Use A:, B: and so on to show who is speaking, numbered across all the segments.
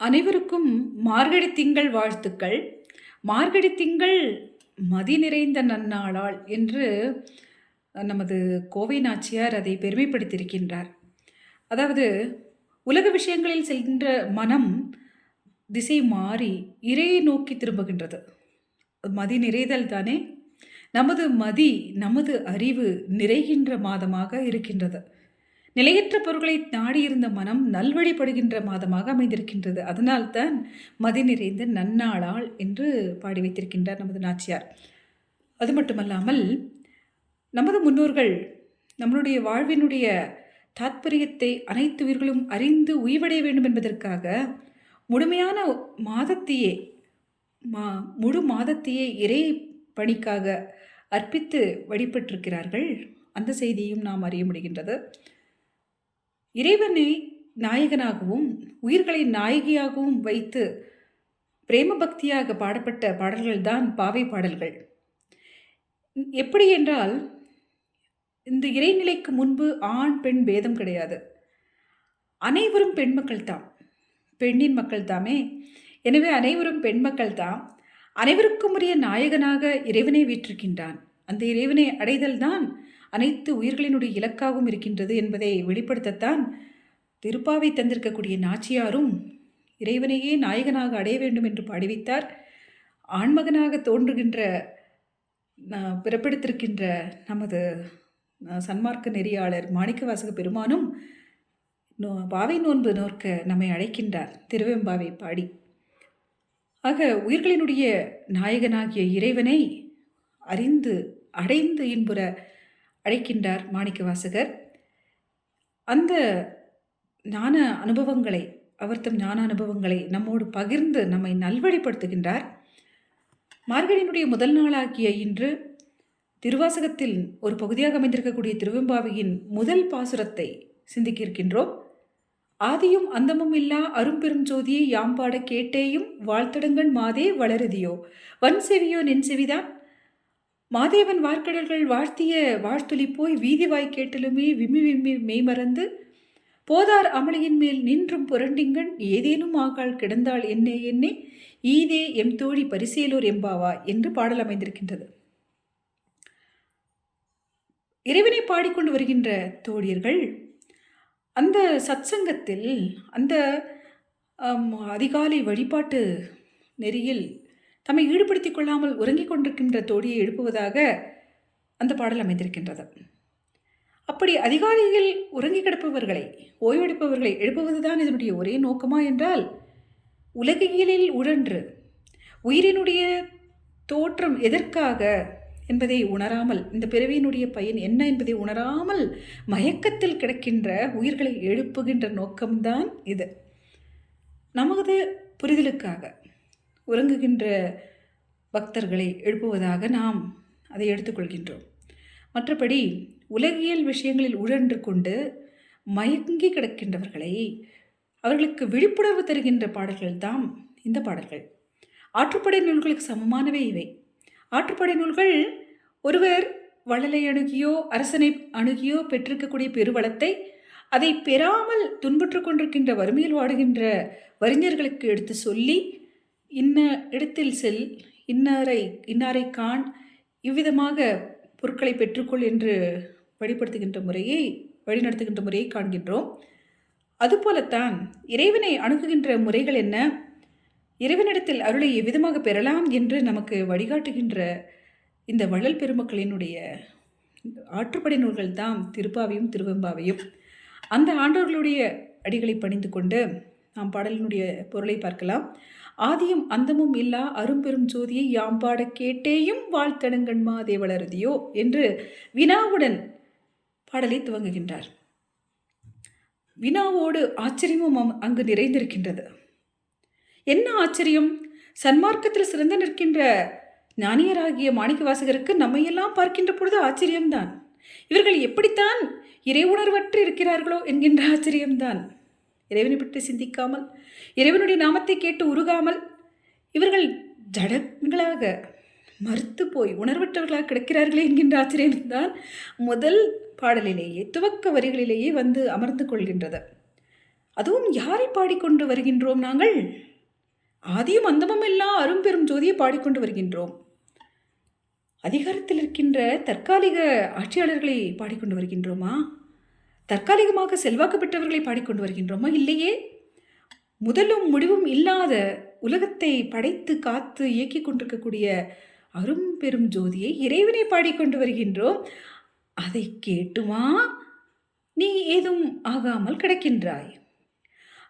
A: அனைவருக்கும் மார்கழி திங்கள் வாழ்த்துக்கள். மார்கழி திங்கள் மதி நிறைந்த நன்னாளால் என்று நமது கோவை நாச்சியார் அதை பெருமைப்படுத்தியிருக்கின்றார். அதாவது உலக விஷயங்களில் சென்ற மனம் திசை மாறி இறையை நோக்கி திரும்புகின்றது. மதி நிறைதல் தானே? நமது மதி நமது அறிவு நிறைகின்ற மாதமாக இருக்கின்றது. நிலையற்ற பொருட்களை நாடியிருந்த மனம் நல்வழிப்படுகின்ற மாதமாக அமைந்திருக்கின்றது. அதனால்தான் மதி நிறைந்த நன்னாளால் என்று பாடி வைத்திருக்கின்றார் நமது நாச்சியார். அது மட்டுமல்லாமல் நமது முன்னோர்கள் நம்மளுடைய வாழ்வினுடைய தாத்பரியத்தை அனைத்து உயிர்களும் அறிந்து உய்வடைய வேண்டும் என்பதற்காக முழுமையான மாதத்தையே மா முழு மாதத்தையே இறை பணிக்காக அர்ப்பித்து வழிபட்டிருக்கிறார்கள். அந்த செய்தியும் நாம் அறிய முடிகின்றது. இறைவனை நாயகனாகவும் உயிர்களை நாயகியாகவும் வைத்து பிரேம பக்தியாக பாடப்பட்ட பாடல்கள்தான் பாவை பாடல்கள். எப்படி என்றால் இந்த இறைநிலைக்கு முன்பு ஆண் பெண் பேதம் கிடையாது. அனைவரும் பெண் மக்கள் பெண்ணின் மக்கள் தாமே. எனவே அனைவரும் பெண் மக்கள் அனைவருக்கும் உரிய நாயகனாக இறைவனை வீற்றிருக்கின்றான். அந்த இறைவனை அடைதல்தான் அனைத்து உயிர்களினுடைய இலக்காகவும் இருக்கின்றது என்பதை வெளிப்படுத்தத்தான் திருப்பாவை தந்திருக்கக்கூடிய நாச்சியாரும் இறைவனையே நாயகனாக அடைய வேண்டும் என்று பாடிவித்தார். ஆண்மகனாக தோன்றுகின்ற பிறப்பெடுத்திருக்கின்ற நமது சன்மார்க்க நெறியாளர் மாணிக்கவாசக பெருமானும் நோ பாவை நோன்பு நோர்க்க நம்மை அழைக்கின்றார். திருவெம்பாவை பாடி. ஆக உயிர்களினுடைய நாயகனாகிய இறைவனை அறிந்து அடைந்து இன்புற அழைக்கின்றார் மாணிக்க வாசகர் அந்த ஞான அனுபவங்களை அவர்த்தம் ஞான அனுபவங்களை நம்மோடு பகிர்ந்து நம்மை நல்வழிப்படுத்துகின்றார். மார்கழியினுடைய முதல் நாளாகிய இன்று திருவாசகத்தில் ஒரு பகுதியாக அமைந்திருக்கக்கூடிய திருவெம்பாவையின் முதல் பாசுரத்தை சிந்திக்க இருக்கின்றோம் ஆதியும் அந்தமும் இல்லா அரும்பெரும் ஜோதியை யாம்பாட கேட்டேயும் வாழ்த்தடங்கன் மாதே வளருதியோ. வன் செவியோ நின் செவிதான் மாதேவன் வார்க்கடல்கள் வாழ்த்திய வாழ்த்துளி போய் வீதி வாய் கேட்டலுமே விம்மி விம்மி மெய்மறந்து போதார் அமளியின் மேல் நின்றும் புரண்டிங்கன் ஏதேனும் ஆகால் கிடந்தால் என்னே என்னே ஈதே எம் தோழி பரிசேலோர் எம்பாவா என்று பாடல் அமைந்திருக்கின்றது. இறைவனை பாடிக்கொண்டு வருகின்ற தோழியர்கள் அந்த சத்சங்கத்தில் அந்த அதிகாலை வழிபாட்டு நெறியில் தம்மை ஈடுபடுத்திக் கொள்ளாமல் உறங்கிக் கொண்டிருக்கின்ற தோழியை எழுப்புவதாக அந்த பாடல் அமைந்திருக்கின்றது. அப்படி அதிகாரிகள் உறங்கி கிடப்பவர்களை ஓய்வெடுப்பவர்களை எழுப்புவதுதான் இதனுடைய ஒரே நோக்கமா என்றால் உலகியலில் உழன்று உயிரினுடைய தோற்றம் எதற்காக என்பதை உணராமல் இந்த பிறவியினுடைய பயன் என்ன என்பதை உணராமல் மயக்கத்தில் கிடக்கின்ற உயிர்களை எழுப்புகின்ற நோக்கம்தான் இது. நமது புரிதலுக்காக. உறங்குகின்ற பக்தர்களை எழுப்புவதாக நாம் அதை எடுத்துக்கொள்கின்றோம். மற்றபடி உலகியல் விஷயங்களில் உழன்று கொண்டு மயங்கி கிடக்கின்றவர்களை அவர்களுக்கு விழிப்புணர்வு தருகின்ற பாடல்கள் தான் இந்த பாடல்கள். ஆற்றுப்படை நூல்களுக்கு சமமானவை இவை. ஆற்றுப்படை நூல்கள் ஒருவர் வள்ளலை அணுகியோ அரசனை அணுகியோ பெற்றிருக்கக்கூடிய பெருவளத்தை அதை பெறாமல் துன்புற்று கொண்டிருக்கின்ற வறுமையில் வாடுகின்ற வறிஞர்களுக்கு எடுத்து சொல்லி இன்ன இடத்தில் செல் இன்னாரை இன்னாரை காண் இவ்விதமாக பொருட்களை பெற்றுக்கொள் என்று வழிபடுத்துகின்ற முறையை வழிநடத்துகின்ற முறையை காண்கின்றோம். அதுபோலத்தான் இறைவனை அணுகுகின்ற முறைகள் என்ன? இறைவனிடத்தில் அருளை எவ்விதமாக பெறலாம் என்று நமக்கு வழிகாட்டுகின்ற இந்த வள்ளல் பெருமக்களினுடைய ஆற்றுப்படை நூல்கள் தான் திருப்பாவையும் திருவெம்பாவையும். அந்த ஆண்டவர்களுடைய அடிகளை பணிந்து கொண்டு நாம் பாடலினுடைய பொருளை பார்க்கலாம். ஆதியும் அந்தமும் இல்லா அரும்பெரும் ஜோதியை யாம்பாட கேட்டேயும் வாழ்த்தடங்கண்மா மாதேவளருதியோ என்று வினாவுடன் பாடலை துவங்குகின்றார். வினாவோடு ஆச்சரியமும் அங்கு நிறைந்திருக்கின்றது. என்ன ஆச்சரியம்? சன்மார்க்கத்தில் சிறந்து நிற்கின்ற ஞானியராகிய மாணிக்கவாசகருக்கு நம்மையெல்லாம் பார்க்கின்ற பொழுது ஆச்சரியம்தான். இவர்கள் எப்படித்தான் இறை உணர்வற்று இருக்கிறார்களோ என்கின்ற ஆச்சரியம்தான். இறைவனை பற்றி சிந்திக்காமல் இறைவனுடைய நாமத்தை கேட்டு உருகாமல் இவர்கள் ஜடங்களாக மறுத்து போய் உணர்வற்றவர்களாக கிடக்கிறார்களே என்கின்ற ஆச்சரியம்தான் முதல் பாடலிலேயே துவக்க வரிகளிலேயே வந்து அமர்ந்து கொள்கின்றது. அதுவும் யாரை பாடிக்கொண்டு வருகின்றோம் நாங்கள்? ஆதியும் அந்தமும் எல்லாம் அரும்பெரும் ஜோதியை பாடிக்கொண்டு வருகின்றோம். அதிகாரத்தில் இருக்கின்ற தற்காலிக ஆட்சியாளர்களை பாடிக்கொண்டு வருகின்றோமா? தற்காலிகமாக செல்வாக்கு பெற்றவர்களை பாடிக்கொண்டு வருகின்றோமா? இல்லையே. முதலும் முடிவும் இல்லாத உலகத்தை படைத்து காத்து இயக்கிக் கொண்டிருக்கக்கூடிய அரும்பெரும் ஜோதியை இறைவனை பாடிக்கொண்டு வருகின்றோம். அதை கேட்டுமா? நீ ஏதும் ஆகாமல் கிடக்கின்றாய்.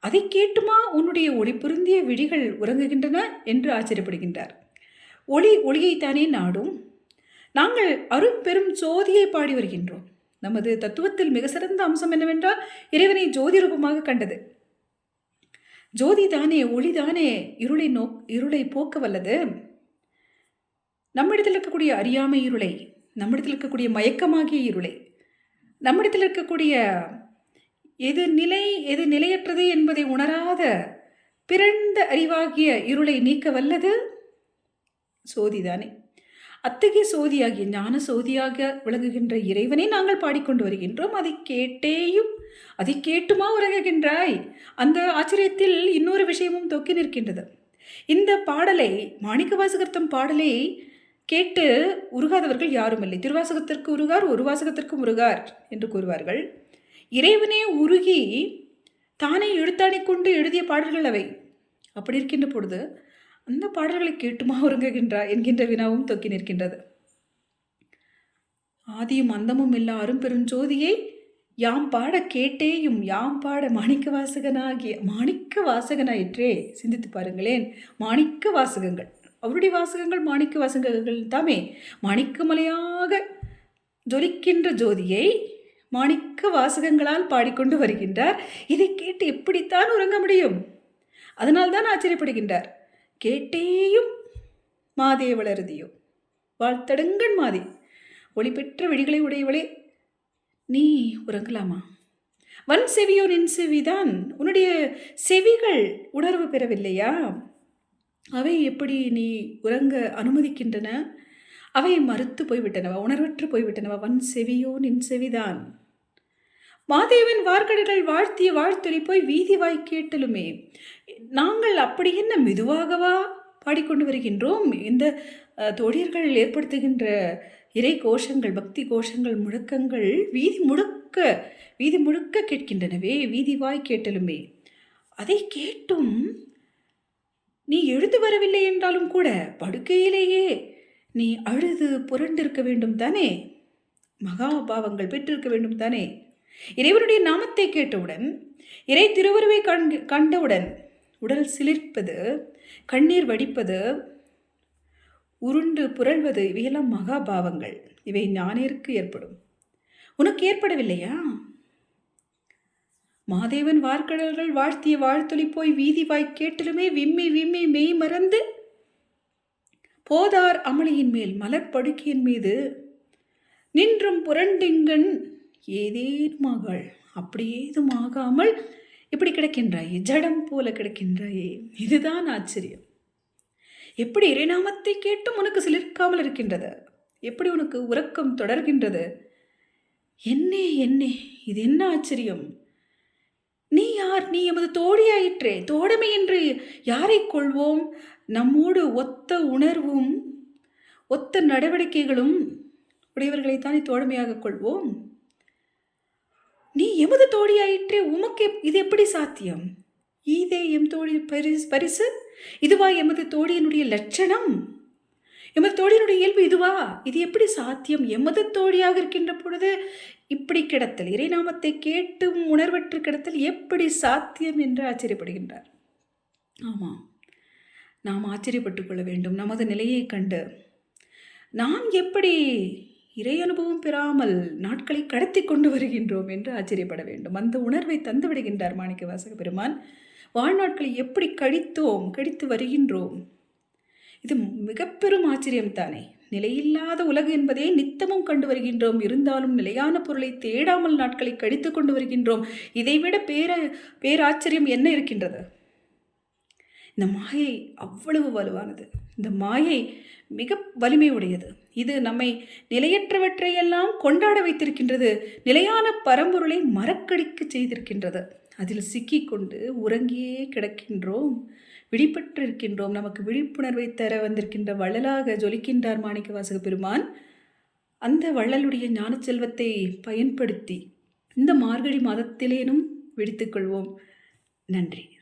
A: அதை கேட்டுமா? உன்னுடைய ஒளி பொருந்திய விழிகள் உறங்குகின்றன என்று ஆச்சரியப்படுகின்றார். ஒளி ஒளியைத்தானே நாடும். நாங்கள் அரும்பெரும் ஜோதியை பாடி வருகின்றோம். நமது தத்துவத்தில் மிக சிறந்த அம்சம் என்னவென்றால் இறைவனை ஜோதி ரூபமாக கண்டது. ஜோதி தானே ஒளி தானே இருளை நோ இருளை போக்க வல்லது. நம்மிடத்தில் இருக்கக்கூடிய அறியாமை இருளை நம்மிடத்தில் இருக்கக்கூடிய மயக்கமாகிய இருளை நம்மிடத்தில் இருக்கக்கூடிய எது நிலை எது நிலையற்றது என்பதை உணராத பிறந்த அறிவாகிய இருளை நீக்க வல்லது சோதிதானே அத்தகைய சோதியாகிய ஞான சோதியாக விளங்குகின்ற இறைவனை நாங்கள் பாடிக்கொண்டு வருகின்றோம். அதை கேட்டேயும் அதை கேட்டுமா உறங்குகின்றாய்? அந்த ஆச்சரியத்தில் இன்னொரு விஷயமும் தொக்கி நிற்கின்றது. இந்த பாடலை மாணிக்க வாசகர்த்தம் பாடலை கேட்டு உருகாதவர்கள் யாரும் இல்லை திருவாசகத்திற்கு உருகார் ஒரு வாசகத்திற்கும் உருகார் என்று கூறுவார்கள். இறைவனே உருகி தானே எழுத்தாணி கொண்டு எழுதிய பாடல்கள் அவை. அப்படி இருக்கின்ற பொழுது அந்த பாடல்களை கேட்டுமா உறங்குகின்றா என்கின்ற வினாவும் தொக்கி நிற்கின்றது. ஆதியும் அந்தமும் இல்லா அரும்பெருஞ்சோதியை யாம் பாட கேட்டேயும் யாம் பாட மாணிக்க வாசகனாகிய மாணிக்க வாசகனாயிற்றே சிந்தித்து பாருங்களேன் மாணிக்க வாசகங்கள். அவருடைய வாசகங்கள் மாணிக்க வாசகங்கள் தாமே. மாணிக்கமலையாக ஜொலிக்கின்ற ஜோதியை மாணிக்க வாசகங்களால் பாடிக்கொண்டு வருகின்றார். இதை கேட்டு எப்படித்தான் உறங்க முடியும்? அதனால்தான் ஆச்சரியப்படுகின்றார். கேட்டேயும் மாதே வளருதியோ? வாழ்த்தடுங்கள் மாதே. ஒளி பெற்ற விழிகளை உடையவளே நீ உறங்கலாமா? வன் செவியோ நின் செவிதான். உன்னுடைய செவிகள் உணர்வு பெறவில்லையா? அவை எப்படி நீ உறங்க அனுமதிக்கின்றன? அவை மறுத்து போய்விட்டனவா? உணர்வற்று போய்விட்டனவா? வன் செவியோ நின் செவிதான். மாதேவன் வார்கடல்கள் வாழ்த்திய வாழ்த்தொலி போய் வீதி வாய் கேட்டலுமே. நாங்கள் அப்படி என்ன மெதுவாகவா பாடிக்கொண்டு வருகின்றோம்? இந்த தோழியர்கள் ஏற்படுத்துகின்ற இறை கோஷங்கள் பக்தி கோஷங்கள் முழக்கங்கள் வீதி முழுக்க வீதி முழுக்க கேட்கின்றனவே வீதி வாய் கேட்டலுமே. அதை கேட்டும் நீ எழுந்து வரவில்லை என்றாலும் கூட படுக்கையிலேயே நீ அழுது புரண்டிருக்க வேண்டும் தானே? மகாபாவங்கள் பெற்றிருக்க வேண்டும் தானே? இறைவனுடைய நாமத்தை கேட்டவுடன் இறை திருவருவை கண் கண்டவுடன் உடல் சிலிர்ப்பது கண்ணீர் வடிப்பது உருண்டு புரள்வது இவையெல்லாம் மகாபாவங்கள் இவை ஞானிற்கு ஏற்படும். உனக்கு ஏற்படவில்லையா? மாதேவன் வார்க்கடல்கள் வாழ்த்திய வாழ்த்தொலி போய் வீதி வாய் கேட்டிலுமே விம்மி விம்மி மெய் மறந்து போதார் அமளியின் மேல் மலர்படுக்கையின் மீது நின்றும் புரண்டிங்கன் ஏதேனுமாகாள் அப்படி ஏதும் ஆகாமல் இப்படி கிடக்கின்றாயே ஜடம் போல கிடக்கின்றாயே. இதுதான் ஆச்சரியம். எப்படி இறைநாமத்தை கேட்டும் உனக்கு சிலிர்க்காமல் இருக்கின்றது? எப்படி உனக்கு உறக்கம் தொடர்கின்றது? என்னே என்னே இது என்ன ஆச்சரியம்? நீ யார்? நீ எமது தோழியாயிற்றே தோழமை என்று யாரை கொள்வோம்? நம்மோடு ஒத்த உணர்வும் ஒத்த நடவடிக்கைகளும் உடையவர்களைத்தானே தோழமையாக கொள்வோம்? நீ எமது தோழியாயிற்றே உமக்கு எப்- இது எப்படி சாத்தியம்? ஈதே எம் தோழி பரிசு பரிசு? இதுவா எமது தோழியினுடைய லட்சணம்? எமது தோழியினுடைய இயல்பு இதுவா? இது எப்படி சாத்தியம்? எமது தோழியாக இருக்கின்ற பொழுது இப்படி கிடத்தல் இறைநாமத்தை கேட்டும் உணர்வற்று கிடத்தல் எப்படி சாத்தியம் என்று ஆச்சரியப்படுகின்றார். ஆமாம். நாம் ஆச்சரியப்பட்டுக் கொள்ள வேண்டும். நமது நிலையை கண்டு. நாம் எப்படி இறை அனுபவம் பெறாமல் நாட்களை கடத்தி கொண்டு வருகின்றோம் என்று ஆச்சரியப்பட வேண்டும். அந்த உணர்வை தந்து விடுகின்றார் மாணிக்க வாசக பெருமான். வாழ்நாட்களை எப்படி கழித்தோம் கழித்து வருகின்றோம்? இது மிக பெரும் ஆச்சரியம் தானே. நிலையில்லாத உலகு என்பதே நித்தமும் கண்டு வருகின்றோம். இருந்தாலும் நிலையான பொருளை தேடாமல் நாட்களை கழித்து கொண்டு வருகின்றோம். இதைவிட பேர பேராச்சரியம் என்ன இருக்கின்றது? இந்த மாயை அவ்வளவு வலுவானது. இந்த மாயை மிக வலிமை உடையது இது நம்மை நிலையற்றவற்றையெல்லாம் கொண்டாட வைத்திருக்கின்றது நிலையான பரம்பொருளை மறக்கடிக்க செய்திருக்கின்றது. அதில் சிக்கிக்கொண்டு உறங்கியே கிடக்கின்றோம் விழிப்பற்றிருக்கின்றோம். நமக்கு விழிப்புணர்வை தர வந்திருக்கின்ற வள்ளலாக ஜொலிக்கின்றார் மாணிக்க வாசக பெருமான். அந்த வள்ளலுடைய ஞான செல்வத்தை பயன்படுத்தி இந்த மார்கழி மாதத்திலேனும் விடுத்துக்கொள்வோம் நன்றி.